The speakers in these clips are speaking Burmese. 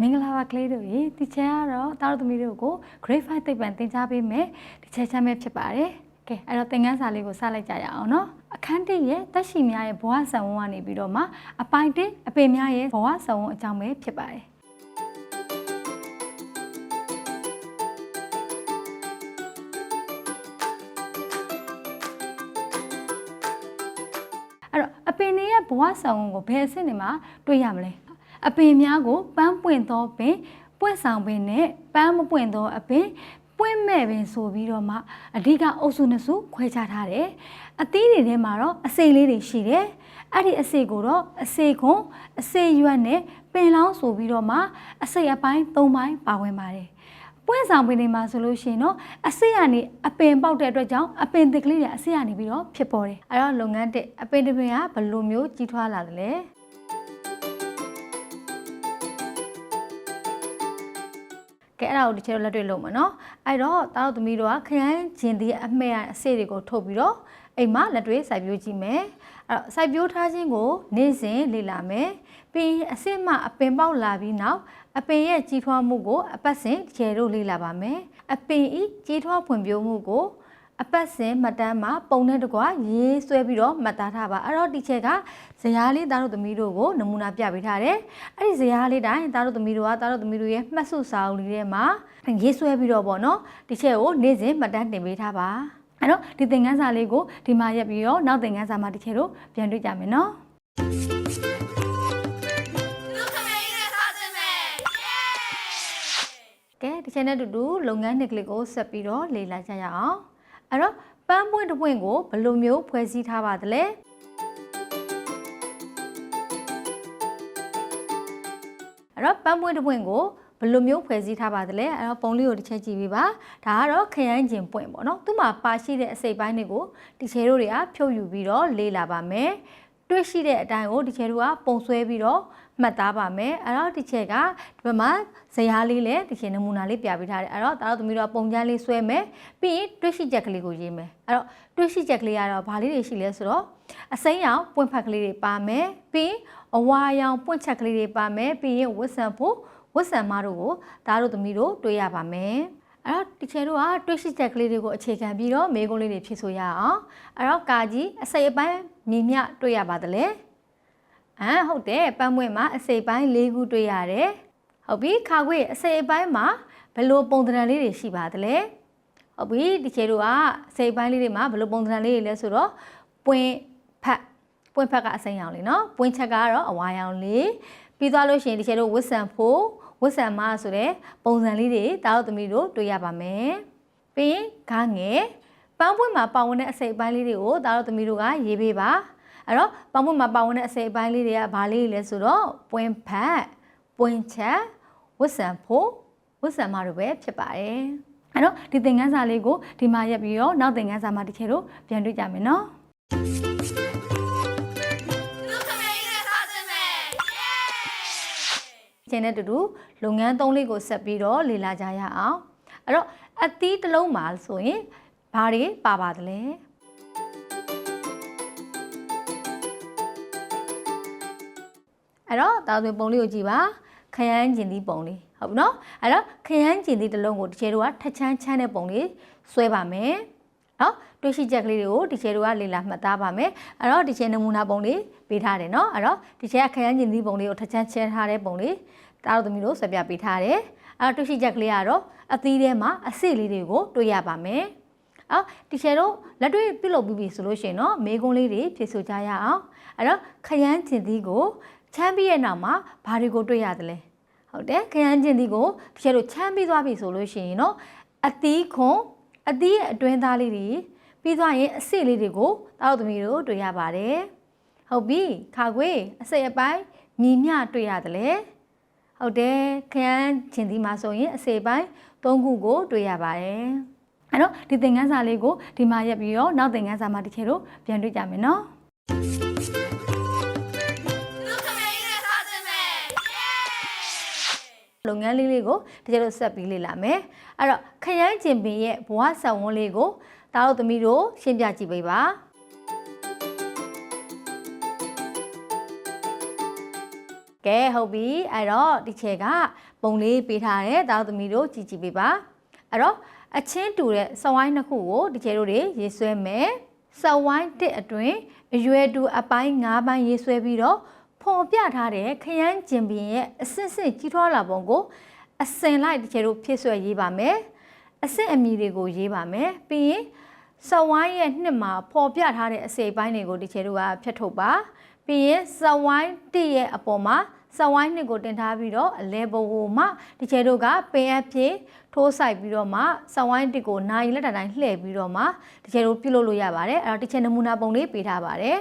မင်္ဂလာပါကလေးတို့ရေဒီချက်ကတော့တားတို့သမီးတို့ကို grade 5သိပ္ပံသင်ကြားပေးမယ်ဒီချက်ချမ်းပဲဖြစ်ပါတယ်ကဲအဲ့တော့သင်ခန်းစာလေးကိုစလိုက်ကြရအောင်နော်အခန်းတစ်ရဲ့တက်ရှိများရဲ့ဘဝဆံဝန်းကနေပြီးတော့မှအပိုင်းတစ်အပေများရဲ့ဘဝဆံဝန်းအကြောင်းပဲဖြစ်ပါတယ်အဲ့တော့အပင်တွေရဲ့ဘဝဆံဝန်းကိုဘယ်အဆင့်တွေမှာတွေ့ရမလဲ အပင်များကိုပန်းပွင့်သောပင်ပွင့်ဆောင်ပင်နဲ့ပန်းမပွင့်သောအပင်ပွင့်မဲ့ပင်ဆိုပြီးတော့မှအဓိကအုပ်စုနှစ်စုခွဲခြားထားတယ်အသီးတွေထဲမှာတော့အစိလေးတွေရှိတယ်အဲ့ဒီအစိကိုတော့အစိခွန်အစိရွက်နဲ့ပင်လောင်းဆိုပြီးတော့မှအစိအပိုင်း၃ပိုင်းပါဝင်ပါတယ်ပွင့်ဆောင်ပင်တွေမှာဆိုလို့ရှိရင်တော့အစိကနေအပင်ပေါက်တဲ့အတွက်ကြောင့်အပင်သစ်ကလေးတွေအစိကနေပြီးတော့ဖြစ်ပေါ်တယ်အဲ့တော့လုပ်ငန်းတစ်အပင်တစ်ပင်ကဘယ်လိုမျိုးကြီးထွားလာတယ်လဲ ကဲအဲ့ဒါကိုဒီချက်တော့လက်တွေ့လုပ်မှာနော်အဲ့တော့တားတို့သမီးတို့ကခရမ်းကျင်ဒီအမှဲ့အစိတွေကိုထုတ်ပြီးတော့အိမ်မှာလက်တွေ့စိုက်ပျိုးကြည့်မယ်အဲ့တော့စိုက်ပျိုးထားခြင်းကိုနေ့စဉ်လေ့လာမယ်ပြီးရင်အစစ်မှအပင်ပေါက်လာပြီးနောက်အပင်ရဲ့ကြီးထွားမှုကိုအပတ်စဉ်ကျဲတို့လေ့လာပါမယ်အပင်ဤကြီးထွားဖွံ့ဖြိုးမှုကို အပတ်စဉ်မှတ်တမ်းမှာပုံနဲ့တကွရေးဆွဲပြီးတော့မှတ်သားထားပါအဲ့တော့ဒီချက်ကဇရာလေးသားတို့သမီးတို့ကိုနမူနာပြပေးထားတယ်အဲ့ဒီဇရာလေးတိုင်းသားတို့သမီးတို့ကသားတို့သမီးတို့ရဲ့မှတ်စုစာအုပ်လေးထဲမှာရေးဆွဲပြီးတော့ပေါ့နော်ဒီချက်ကိုနေ့စဉ်မှတ်တမ်းတင်ပေးထားပါအဲ့တော့ဒီသင်ခန်းစာလေးကိုဒီမှာရက်ပြီးတော့နောက်သင်ခန်းစာမှာဒီချက်တို့ပြန်တွေ့ကြမယ်နော် Look at me, that's awesome, man! ကဲဒီချက်နဲ့အတူတူလုပ်ငန်းနှစ်ကလေးကိုဆက်ပြီးတော့လေ့လာကြရအောင် အဲ့တော့ပန်းပွင့်တစ်ပွင့်ကိုဘယ်လိုမျိုးဖွဲ့စည်းထားပါသလဲအဲ့တော့ပန်းပွင့်တစ်ပွင့်ကိုဘယ်လိုမျိုးဖွဲ့စည်းထားပါသလဲအဲ့တော့ပုံလေးကိုတစ်ချက်ကြည့်ပေးပါဒါကတော့ခရမ်းကျင်ပွင့်ပေါ့နော်သူ့မှာပါရှိတဲ့အစိပ်ပိုင်းတွေကိုဒီချေတို့တွေကဖြုတ်ယူပြီးတော့လေ့လာပါမယ်တွေ့ရှိတဲ့အတိုင်းကိုဒီချေတို့ကပုံဆွဲပြီးတော့ မှတ်သားပါမယ်အဲ့တော့ဒီချက်ကဒီဘက်မှာဇရာလေးလည်းဒီချေနမူနာလေးပြပေးထားတယ်အဲ့တော့ဒါတော့သမီးတို့ကပုံချမ်းလေးဆွဲမယ်ပြီးရင်တွေ့ရှိချက်ကလေးကိုရေးမယ်အဲ့တော့တွေ့ရှိချက်ကလေးကတော့ဘာလေးတွေရှိလဲဆိုတော့အစိမ်းရောင်ပွင့်ဖက်ကလေးတွေပါမယ်ပြီးရင်အဝါရောင်ပွင့်ချက်ကလေးတွေပါမယ်ပြီးရင်ဝတ်ဆံဖို့ဝတ်ဆံမတို့ကိုဒါတို့သမီးတို့တွေ့ရပါမယ်အဲ့တော့ဒီချေတို့ကတွေ့ရှိချက်ကလေးတွေကိုအခြေခံပြီးတော့မေးခွန်းလေးတွေဖြေဆိုရအောင်အဲ့တော့ကာကြီးအစိပ်အပိုင်းမြင်မြတွေ့ရပါသလဲ အမ်ဟုတ်တယ်ပန်းမွေမှာအစိပ်ပိုင်း၄ခုတွေ့ရတယ်ဟုတ်ပြီခါခွေအစိပ်ပိုင်းမှာဘယ်လိုပုံသဏ္ဍာန်လေးတွေရှိပါသလဲဟုတ်ပြီဒီချေတို့ကအစိပ်ပိုင်းလေးတွေမှာဘယ်လိုပုံသဏ္ဍာန်လေးတွေလဲဆိုတော့ပွင့်ဖက်ပွင့်ဖက်ကအစိမ်းရောင်လေးနော်ပွင့်ချက်ကတော့အဝါရောင်လေးပြီးသွားလို့ရှိရင်ဒီချေတို့ဝစ်ဆန်ဖို့ဝစ်ဆန်မဆိုတဲ့ပုံစံလေးတွေတာတို့သမီးတို့တွေ့ရပါမယ်ပြီးရင်ဂါငယ်ပန်းပွင့်မှာပါဝင်တဲ့အစိပ်ပိုင်းလေးတွေကိုတာတို့သမီးတို့ကရေးပေးပါ အဲ့တော့ပန်းပွင့်မှာပါဝင်တဲ့အစိပ်ပိုင်းလေးတွေကဘာလေးတွေလဲဆိုတော့ပွင့်ဖက်ပွင့်ချက်ဝတ်ဆံဖို့ဝတ်ဆံမတို့ပဲဖြစ်ပါတယ်အဲ့တော့ဒီသင်ခန်းစာလေးကိုဒီမှာရက်ပြီးတော့နောက်သင်ခန်းစာမှာတစ်ချက်တို့ပြန်တွေ့ကြမယ်နော် Look at me, that's awesome, man! ကျင်းတဲ့တူတူလုပ်ငန်းသုံးလေးကိုဆက်ပြီးတော့လေ့လာကြရအောင်အဲ့တော့အသီးတစ်လုံးမှာဆိုရင်ဘာတွေပါပါသလဲ အဲ့တော့တာသွင်းပုံလေးကိုကြည့်ပါခရမ်းကျင်သီးပုံလေးဟုတ်ပြီနော်အဲ့တော့ခရမ်းကျင်သီးတစ်လုံးကိုဒီချေတို့ကထက်ချမ်းချမ်းတဲ့ပုံလေးဆွဲပါမယ်နော်တွေ့ရှိချက်ကလေးတွေကိုဒီချေတို့ကလေ့လာမှတ်သားပါမယ်အဲ့တော့ဒီချေနမူနာပုံလေးပေးထားတယ်နော်အဲ့တော့ဒီချေကခရမ်းကျင်သီးပုံလေးကိုထက်ချမ်းချဲထားတဲ့ပုံလေးတားတို့သမီးတို့ဆွဲပြပေးထားတယ်အဲ့တော့တွေ့ရှိချက်ကလေးကတော့အသီးထဲမှာအစစ်လေးတွေကိုတွေ့ရပါမယ်အော်ဒီချေတို့လက်တွေ့ပြုလုပ်ပြီးပြီဆိုလို့ရှိရင်တော့မေးခွန်းလေးတွေဖြေဆိုကြရအောင်အဲ့တော့ခရမ်းကျင်သီးကို ချမ်းပြီးရဲ့နောက်မှာဘာတွေကိုတွေ့ရသလဲဟုတ်တယ်ခရမ်းကျင်သီးကိုဒီချေတို့ချမ်းပြီးသွားပြီဆိုလို့ရှိရင်တော့အသီးခွန်အသီးရဲ့အတွင်းသားလေးတွေပြီးသွားရင်အစစ်လေးတွေကိုတောက်သမီးတို့တွေ့ရပါတယ်ဟုတ်ပြီခါခွေအစိပ်အပိုင်းညီမျှတွေ့ရတယ်လေဟုတ်တယ်ခရမ်းကျင်သီးမှာဆိုရင်အစိပ်ပိုင်း၃ခုကိုတွေ့ရပါတယ်အဲ့တော့ဒီသင်ခန်းစာလေးကိုဒီမှာရက်ပြီးတော့နောက်သင်ခန်းစာမှာတစ်ချက်တို့ပြန်တွေ့ကြမယ်နော် လုပ်ငန်းလေးလေးကိုတကယ်လို့ဆက်ပြီးလေ့လာမယ်အဲ့တော့ခရမ်းကျင်ပင်ရဲ့ဘဝဆောင်ဝန်းလေးကိုတားတို့သမီးတို့ရှင်းပြကြည့်ပေးပါကဲဟုတ်ပြီအဲ့တော့ဒီချေကပုံလေးပေးထားတယ်တာသမီတို့ကြည့်ကြည့်ပေးပါအဲ့တော့အချင်းတူတဲ့စဝိုင်းနှစ်ခုကိုဒီကျဲတို့တွေရေးဆွဲမယ်စဝိုင်းတစ်အတွင်းအရွယ်တူအပိုင်း၅ပိုင်းရေးဆွဲပြီးတော့ ဖော်ပြထားတဲ့ခရမ်းကျင်ပင်ရဲ့အစစ်စစ်ကြီးထွားလာပုံကိုအစင်လိုက်ဒီကျဲတို့ဖြည့်ဆွဲရေးပါမယ်အစစ်အမီတွေကိုရေးပါမယ်ပြီးရင်စဝိုင်းရဲ့နှစ်မှာပေါ်ပြထားတဲ့အစိပ်ပိုင်းတွေကိုဒီချေတို့ကဖြတ်ထုတ်ပါပြီးရင်စဝိုင်းတစ်ရဲ့အပေါ်မှာစဝိုင်းနှစ်ကိုတင်ထားပြီးတော့အလဲဘဝမှာဒီချေတို့ကပင်အဖြစ်ထိုးဆိုင်ပြီးတော့မှစဝိုင်းတစ်ကိုနိုင်လက်တတိုင်းလှည့်ပြီးတော့မှဒီချေတို့ပြုလုပ်လို့ရပါတယ်အဲ့တော့ဒီချေနမူနာပုံလေးပေးထားပါတယ်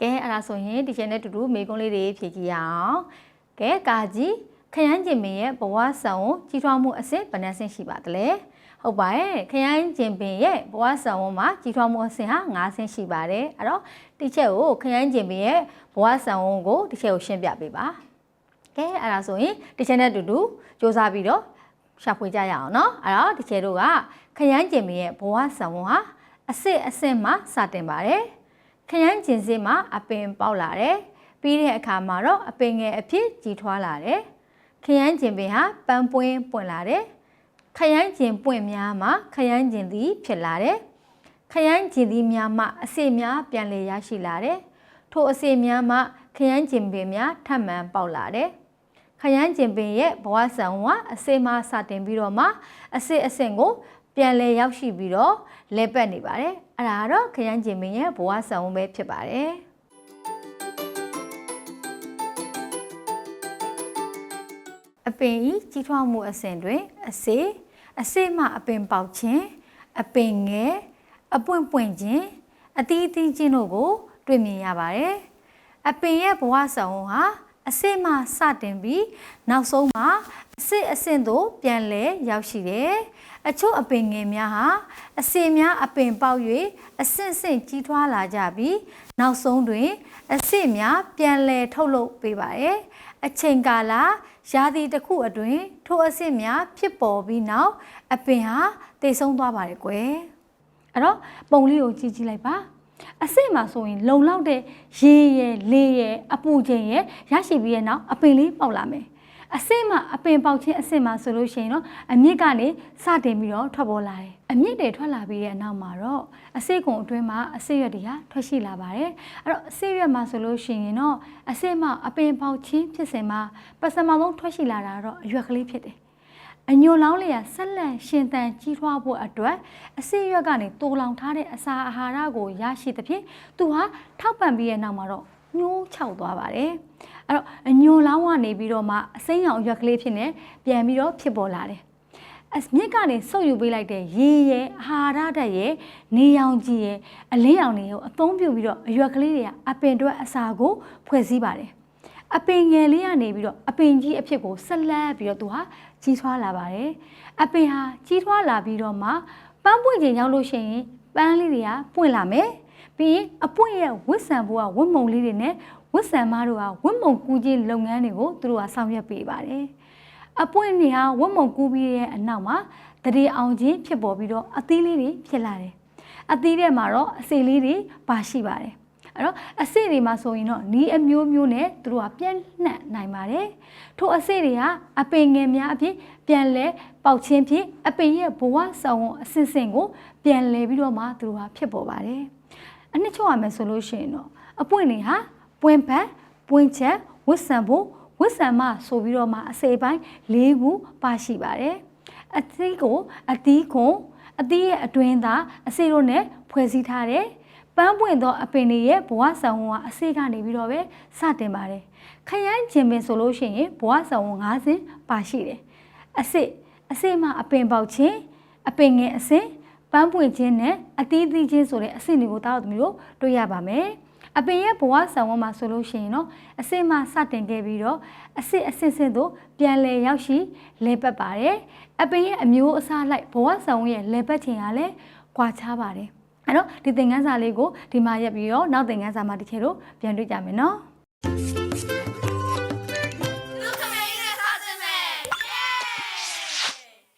ကဲအဲ့ဒါဆိုရင်ဒီချေနဲ့တူတူမေကုန်းလေးတွေဖြည့်ကြည့်ရအောင်ကဲကာကြီးခရမ်းကျင်ပင်ရဲ့ဘဝဆောင်ကိုကြီးထွားမှုအစစ်ဘယ်နှဆင့်ရှိပါသလဲဟုတ်ပါရဲ့ခရမ်းကျင်ပင်ရဲ့ဘဝဆောင်မှာကြီးထွားမှုအဆင့်ဟာ9ဆင့်ရှိပါတယ်အဲ့တော့ဒီချက်ကိုခရမ်းကျင်ပင်ရဲ့ဘဝဆောင်ကိုဒီချက်ကိုရှင်းပြပေးပါကဲအဲ့ဒါဆိုရင်ဒီချက်နဲ့အတူတူစူးစမ်းပြီးတော့ရှာဖွေကြရအောင်เนาะအဲ့တော့ဒီချက်တို့ကခရမ်းကျင်ပင်ရဲ့ဘဝဆောင်ဟာအစစ်အဆင့်မှာစတင်ပါတယ် ခရမ်းကျင်စင်းမှာအပင်ပေါက်လာတယ်ပြီးတဲ့အခါမှာတော့အပင်ငယ်အဖြစ်ကြီးထွားလာတယ်ခရမ်းကျင်ပင်ဟာပန်းပွင်းပွင့်လာတယ်ခရမ်းကျင်ပွင့်များမှာခရမ်းကျင်သည်ဖြစ်လာတယ်ခရမ်းကျင်သည်များမှအစစ်များပြန်လည်ရရှိလာတယ်ထိုအစစ်များမှခရမ်းကျင်ပင်များထပ်မံပေါက်လာတယ်ခရမ်းကျင်ပင်ရဲ့ဘဝဆံကအစစ်မှစတင်ပြီးတော့မှအစစ်အဆင့်ကိုပြန်လည်ရောက်ရှိပြီးတော့လဲပတ်နေပါတယ် အဲ့ဒါကတော့ခရမ်းကျင်ပင်ရဲ့ဘဝဆံပဲဖြစ်ပါတယ်အပင်ဤကြီးထွားမှုအစဉ်တွင် အစေအစေမှအပင်ပေါက်ခြင်းအပင်ငယ်အပွင့်ပွင့်ခြင်းအသီးသီးခြင်းတို့ကို တွေ့မြင်ရပါတယ်အပင်ရဲ့ဘဝဆောင်ဟာအစစ်မှစတင်ပြီးနောက်ဆုံးမှာအစစ်အဆင့်သို့ပြန်လဲရောက်ရှိတယ် အချို့အပင်ငယ်များဟာအစင်များအပင်ပေါက်၍အဆင့်ဆင့်ကြီးထွားလာကြပြီးနောက်ဆုံးတွင်အစစ်များပြန်လဲထုတ်လုပ်ပေးပါတယ်အချိန်ကာလရာသီတစ်ခုအတွင်းထိုအစစ်များဖြစ်ပေါ်ပြီးနောက်အပင်ဟာတည်ဆုံးသွားပါတယ်ကွယ်အဲ့တော့ပုံလေးကိုကြည့်ကြည့်လိုက်ပါအစစ်မှာဆိုရင်လုံလောက်တဲ့ရေရယ်လေရယ်အပူချိန်ရယ်ရရှိပြီးရဲ့နောက်အပင်လေးပေါက်လာမယ် အစစ်မှာအပင်ပေါက်ခြင်းအစစ်မှာဆိုလို့ရှိရင်တော့အမြင့်ကနေစတင်ပြီးတော့ထွက်ပေါ်လာတယ်အမြင့်တွေထွက်လာပြီးတဲ့နောက်မှာတော့အစစ်ကုံအတွင်းမှာအစစ်ရွက်တွေကထွက်ရှိလာပါတယ်အဲ့တော့အစစ်ရွက်မှာဆိုလို့ရှိရင်တော့အစစ်မှာအပင်ပေါက်ခြင်းဖြစ်စဉ်မှာပစမဆုံးထွက်ရှိလာတာတော့အရွက်ကလေးဖြစ်တယ်အညိုလောင်းလေးကဆက်လက်ရှင်သန်ကြီးထွားဖို့အတွက်အစိရွက်ကနေတိုးလောင်ထားတဲ့အစာအာဟာရကိုရရှိသဖြင့်သူဟာထောက်ပံ့ပြီးတဲ့နောက်မှာတော့ ညှိုးချောက်သွားပါတယ်အဲ့တော့အညိုလောင်းကနေပြီးတော့မှအစိမ်းရောင်ရွက်ကလေးဖြစ်နေပြန်ပြီးတော့ဖြစ်ပေါ်လာတယ်အမြစ်ကနေဆုပ်ယူပေးလိုက်တဲ့ရေရဲ့အာဟာရဓာတ်ရဲ့နေရောင်ကြီးရဲ့အလင်းရောင်တွေကိုအသုံးပြုပြီးတော့အရွက်ကလေးတွေကအပင်တွက်အစာကိုဖွဲ့စည်းပါတယ်အပင်ငယ်လေးကနေပြီးတော့အပင်ကြီးအဖြစ်ကိုဆက်လက်ပြီးတော့သူဟာကြီးထွားလာပါတယ်အပင်ဟာကြီးထွားလာပြီးတော့မှပန်းပွင့်ချိန်ရောက်လို့ရှိရင်ပန်းလေးတွေကပွင့်လာမယ် ပြီးရင်အပွင့်ရဲ့ဝစ်ဆန်ဘိုးကဝတ်မုံလေးတွေနဲ့ဝစ်ဆန်မတို့ကဝတ်မုံကူးခြင်းလုပ်ငန်းတွေကိုသူတို့ကဆောင်ရွက်ပေးပါတယ်အပွင့်တွေဟာဝတ်မုံကူးပြီးတဲ့အနောက်မှာတရေအောင်ခြင်းဖြစ်ပေါ်ပြီးတော့အသီးလေးတွေဖြစ်လာတယ်အသီးထဲမှာတော့အစိလေးတွေပါရှိပါတယ်အဲ့တော့အစစ်တွေမှာဆိုရင်တော့နီးအမျိုးမျိုးနဲ့သူတို့ကပြန့်နှံ့နိုင်ပါတယ်ထို့အစစ်တွေကအပင်ငယ်များအဖြစ်ပြန်လဲပေါက်ချင်းဖြင့်အပင်ရဲ့ဘဝဆောင်အစစ်စင်ကိုပြန်လဲပြီးတော့မှသူတို့ကဖြစ်ပေါ်ပါတယ် အနှစ်ချုပ်ရမယ်ဆိုလို့ရှိရင်တော့အပွင့်တွေဟာပွင့်ဖက်ပွင့်ချက်ဝစ်ဆန်ဖို့ဝစ်ဆန်မဆိုပြီးတော့မှအစိပိုင်း၄ခုပါရှိပါတယ်အသီးကိုအသီးခွန်အသီးရဲ့အတွင်းသားအစိတို့နဲ့ဖွဲ့စည်းထားတယ်ပန်းပွင့်သောအပင်တွေရဲ့ဘဝဆောင်ဝါအစိကနေပြီးတော့ပဲစတင်ပါတယ်ခရမ်းကျင်ပင်ဆိုလို့ရှိရင်ဘဝဆောင်ဝါ၅ဆင့်ပါရှိတယ်အစိအစိမှာအပင်ပေါက်ခြင်းအပင်ငယ်အစင် ပန်းပွင့်ခြင်းနဲ့အသီးသီးခြင်းဆိုတဲ့အဆင့်တွေကိုတားတော်သမီးတို့တွေ့ရပါမယ်အပင်ရဲ့ဘဝဆောင်ဝါမှာဆိုလို့ရှိရင်တော့အစစ်မှစတင်ခဲ့ပြီးတော့အစစ်အစစ်စစ်တို့ပြန်လည်ရောက်ရှိလဲပတ်ပါတယ်အပင်ရဲ့အမျိုးအစားလိုက်ဘဝဆောင်ရဲ့လဲပတ်ခြင်းကလည်းကွာခြားပါတယ်အဲ့တော့ဒီသင်ခန်းစာလေးကိုဒီမှာရက်ပြီးတော့နောက်သင်ခန်းစာမှာတစ်ချက်တော့ပြန်တွေ့ကြမယ်နော်